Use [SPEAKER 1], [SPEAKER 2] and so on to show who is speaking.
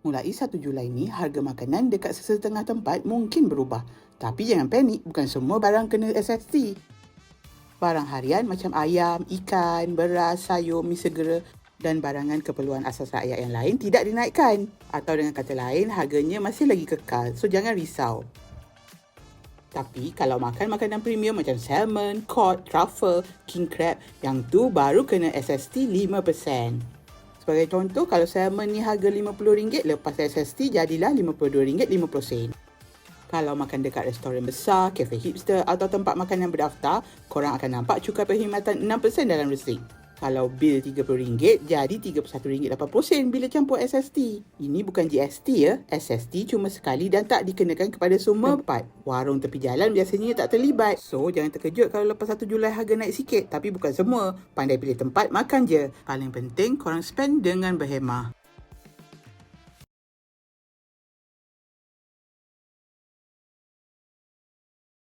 [SPEAKER 1] Mulai 1 Julai ni, harga makanan dekat sesetengah tempat mungkin berubah. Tapi jangan panik, bukan semua barang kena SST. Barang harian macam ayam, ikan, beras, sayur, mi segera dan barangan keperluan asas rakyat yang lain tidak dinaikkan. Atau dengan kata lain, harganya masih lagi kekal. So jangan risau. Tapi kalau makan makanan premium macam salmon, cod, truffle, king crab, yang tu baru kena SST 5%. Sebagai contoh, kalau salmon ni harga RM50, lepas SST jadilah RM52.50. Kalau makan dekat restoran besar, kafe hipster atau tempat makan yang berdaftar, korang akan nampak cukai perkhidmatan 6% dalam resit. Kalau bil RM30, jadi RM31.80 bila campur SST. Ini bukan GST ya. SST cuma sekali dan tak dikenakan kepada semua tempat. Warung tepi jalan biasanya tak terlibat. So, jangan terkejut kalau lepas 1 Julai harga naik sikit. Tapi bukan semua. Pandai pilih tempat, makan je. Paling penting, korang spend dengan berhemah.